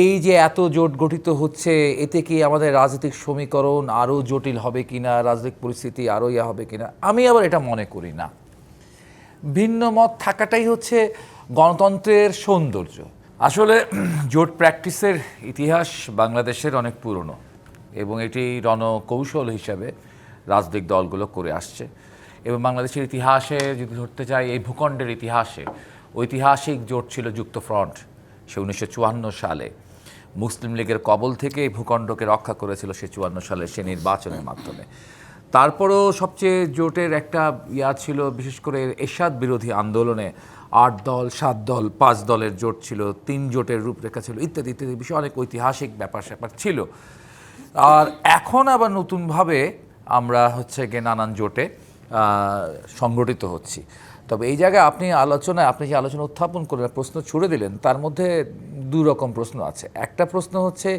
এই যে এত জোট গঠিত হচ্ছে, এতে কি আমাদের রাজনৈতিক সমীকরণ আরও জটিল হবে কিনা, রাজনৈতিক পরিস্থিতি আরও ইয়া হবে কিনা, আমি আবার এটা মনে করি না। ভিন্ন মত থাকাটাই হচ্ছে গণতন্ত্রের সৌন্দর্য। আসলে জোট প্র্যাকটিসের ইতিহাস বাংলাদেশের অনেক পুরনো এবং এটি রণকৌশল হিসাবে রাজনৈতিক দলগুলো করে আসছে। এবং বাংলাদেশের ইতিহাসে যদি ধরতে চাই এই ভূখণ্ডের ইতিহাসে ঐতিহাসিক জোট ছিল যুক্ত ফ্রন্ট। সে উনিশশো চুয়ান্ন সালে। মুসলিম লীগের কবল থেকে ভূখণ্ডকে রক্ষা করেছিল সে চুয়ান্ন সালে সে নির্বাচনের মাধ্যমে। তারপরও সবচেয়ে জোটের একটা ইয়া ছিল, বিশেষ করে এরশাদ বিরোধী আন্দোলনে আট দল, সাত দল, পাঁচ দলের জোট ছিল, তিন জোটের রূপরেখা ছিল, ইত্যাদি ইত্যাদি বিষয়ে অনেক ঐতিহাসিক ব্যাপার স্যাপার ছিল। আর এখন আবার নতুনভাবে আমরা হচ্ছে গিয়ে নানান জোটে সংগঠিত হচ্ছি। তবে এই জায়গায় আপনি আলোচনায়, আপনি যে আলোচনা উত্থাপন করে প্রশ্ন ছুড়ে দিলেন, তার মধ্যে দু রকম প্রশ্ন আছে। একটা প্রশ্ন হচ্ছে,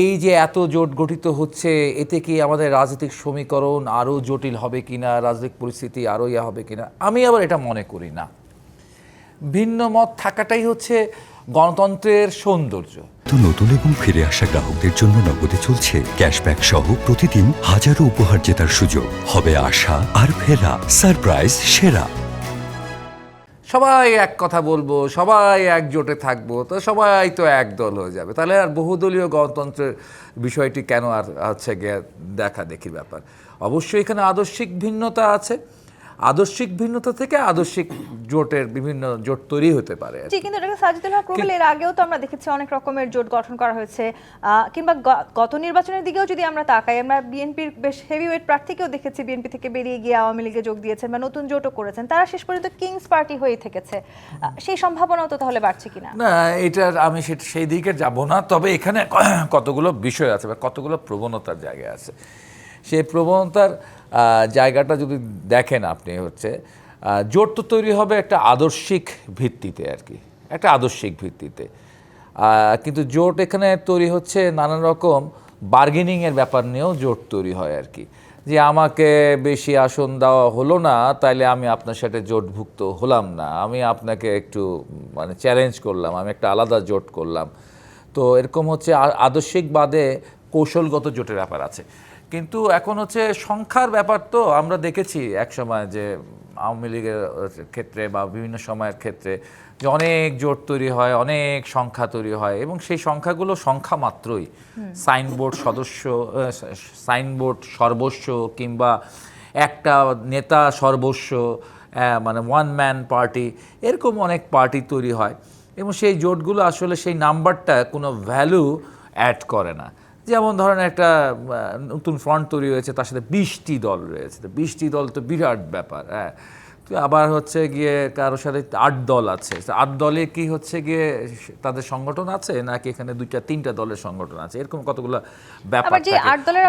এই যে এত জোট গঠিত হচ্ছে, এতে কি আমাদের রাজনৈতিক সমীকরণ আরও জটিল হবে কিনা, রাজনৈতিক পরিস্থিতি আরও ইয়া হবে কিনা? আমি আবার এটা মনে করি না। ভিন্ন মত থাকাটাই হচ্ছে গণতন্ত্রের সৌন্দর্য। নতুন এবং ফিরে আসা গ্রাহকদের জন্য নগদে চলছে ক্যাশব্যাক সহ প্রতিদিন হাজারো উপহার জেতার সুযোগ। হবে আশা আর ফেরা, সারপ্রাইজ, সেরা। সবাই এক কথা বলব, সবাই একজোটে থাকব, তো সবাই তো একদল হয়ে যাবে। তাহলে আর বহুদলীয় গণতন্ত্রের বিষয়টি কেন আর হচ্ছে গিয়ে দেখা দেখি ব্যাপার? অবশ্যই এখানে আদর্শিক ভিন্নতা আছে। আদর্শিক ভিন্নতা থেকে আদর্শিক জোটের বিভিন্ন জোট তৈরি হতে পারে জি কিন্তু এটাকে সাজিদুল হক রুবেল এর আগেও তো আমরা দেখেছি অনেক রকমের জোট গঠন করা হয়েছে। কিংবা গত নির্বাচনের দিকেও যদি আমরা তাকাই আমরা বিএনপির বেশ হেভিওয়েট প্রার্থীকেও দেখেছি বিএনপি থেকে বেরিয়ে গিয়ে আওয়ামী লীগে যোগ দিয়েছেন বা নতুন জোটও করেছেন। তারা শেষ পর্যন্ত কিংস পার্টি হয়ে থেকেছে। সেই সম্ভাবনাও তো তাহলে বাড়ছে কিনা? না এটার আমি সেই দিকে যাব না তবে এখানে কতগুলো বিষয় আছে বা কতগুলো প্রবণতার জায়গা আছে। সেই প্রবণতার জায়গাটা যদি দেখেন আপনি হচ্ছে জোট তো তৈরি হবে একটা আদর্শিক ভিত্তিতে আর কি, একটা আদর্শিক ভিত্তিতে। কিন্তু জোট এখানে তৈরি হচ্ছে নানান রকম বার্গেনিংয়ের ব্যাপার নিয়েও জোট তৈরি হয় আর কি। যে আমাকে বেশি আসন দেওয়া হলো না, তাইলে আমি আপনার সাথে জোটভুক্ত হলাম না, আমি আপনাকে একটু মানে চ্যালেঞ্জ করলাম, আমি একটা আলাদা জোট করলাম। তো এরকম হচ্ছে আদর্শিক বাদে কৌশলগত জোটের ব্যাপার আছে। কিন্তু এখন হচ্ছে সংখ্যার ব্যাপার তো আমরা দেখেছি এক সময় যে আওয়ামী লীগের ক্ষেত্রে বা বিভিন্ন সময়ের ক্ষেত্রে যে অনেক জোট তৈরি হয় অনেক সংখ্যা তৈরি হয় এবং সেই সংখ্যাগুলো সংখ্যা মাত্রই। সাইনবোর্ড সদস্য সাইনবোর্ড সর্বস্ব কিংবা একটা নেতা সর্বস্ব মানে ওয়ান ম্যান পার্টি এরকম অনেক পার্টি তৈরি হয় এবং সেই জোটগুলো আসলে সেই নাম্বারটা কোনো ভ্যালু অ্যাড করে না। যেমন ধরেন একটা নতুন ফ্রন্ট তৈরি হয়েছে, তার সাথে বিশটি দল রয়েছে। তো বিশটি দল তো বিরাট ব্যাপার হ্যাঁ। আবার হচ্ছে গিয়ে কারোর সাথে আট দল আছে। আট দলে কি হচ্ছে গিয়ে তাদের সংগঠন আছে নাকি এখানে দুইটা তিনটা দলের সংগঠন আছে? এরকম কতগুলো ব্যাপার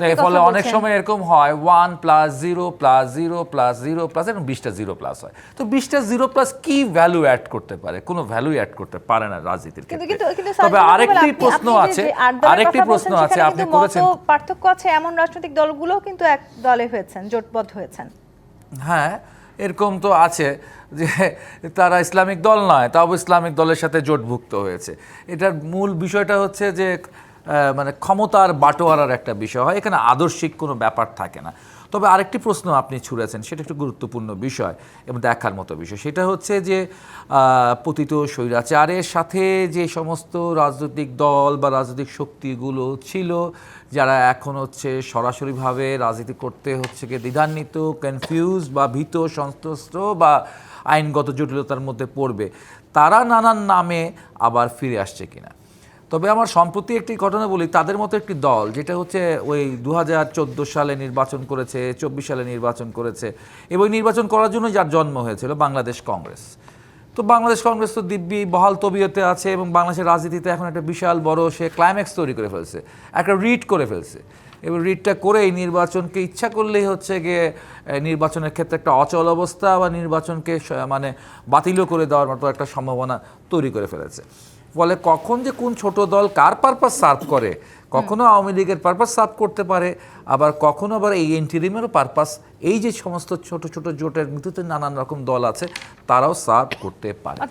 থাকে। ফলে অনেক সময় এরকম হয় one plus zero plus zero plus zero plus এরকম বিশটা জিরো প্লাস হয়। তো বিশটা জিরো প্লাস কি ভ্যালু অ্যাড করতে পারে? কোনো ভ্যালু অ্যাড করতে পারে না রাজনীতির তবে আরেকটি প্রশ্ন আছে আরেকটি প্রশ্ন আছে আপনি করেছেন। পার্থক্য আছে এমন রাজনৈতিক দলগুলোও কিন্তু এক দলে হয়েছেন জোটবদ্ধ হয়েছেন। হ্যাঁ এরকম তো আছে যে তারা ইসলামিক দল নয়, তাও ইসলামিক দলের সাথে জোটভুক্ত হয়েছে। এটার মূল বিষয়টা হচ্ছে যে মানে ক্ষমতার বাটোয়ারার একটা বিষয় হয়, এখানে আদর্শিক কোনো ব্যাপার থাকে না। তবে আরেকটি প্রশ্ন আপনি ছুড়েছেন, সেটা একটু গুরুত্বপূর্ণ বিষয় এবং দেখার মতো বিষয়। সেটা হচ্ছে যে পতিত স্বৈরাচারের সাথে যে সমস্ত রাজনৈতিক দল বা রাজনৈতিক শক্তিগুলো ছিল, যারা এখন হচ্ছে সরাসরিভাবে রাজনীতি করতে হচ্ছে গিয়ে দ্বিধান্বিত কনফিউজ বা ভীত সন্ত্রস্ত বা আইনগত জটিলতার মধ্যে পড়বে, তারা নানান নামে আবার ফিরে আসছে কিনা? তবে আমার সম্প্রতি একটি ঘটনা বলি, তাদের মতো একটি দল, যেটা হচ্ছে ওই দু হাজার চোদ্দ সালে নির্বাচন করেছে, চব্বিশ সালে নির্বাচন করেছে, এবং নির্বাচন করার জন্য যার জন্ম হয়েছিল বাংলাদেশ কংগ্রেস। তো বাংলাদেশ কংগ্রেস তো দিব্যি বহাল তবিয়তে আছে এবং বাংলাদেশের রাজনীতিতে এখন একটা বিশাল বড় সে ক্লাইম্যাক্স তৈরি করে ফেলছে, একটা রিট করে ফেলছে। এবং রিটটা করেই নির্বাচনকে ইচ্ছা করলেই হচ্ছে গিয়ে নির্বাচনের ক্ষেত্রে একটা অচল অবস্থা বা নির্বাচনকে মানে বাতিলও করে দেওয়ার মতো একটা সম্ভাবনা তৈরি করে ফেলেছে। ফলে কখন যে কোন ছোট দল কার পারপাস সার্ভ করে কখনো আওয়ামী লীগের পারপাস সার্ভ করতে পারে আবার কখনো আবার এই এন্টিরিমেরও পারপাস এই যে সমস্ত ছোট ছোট জোটের মৃত্যুতে নানান রকম দল আছে তারাও সার্ভ করতে পারে।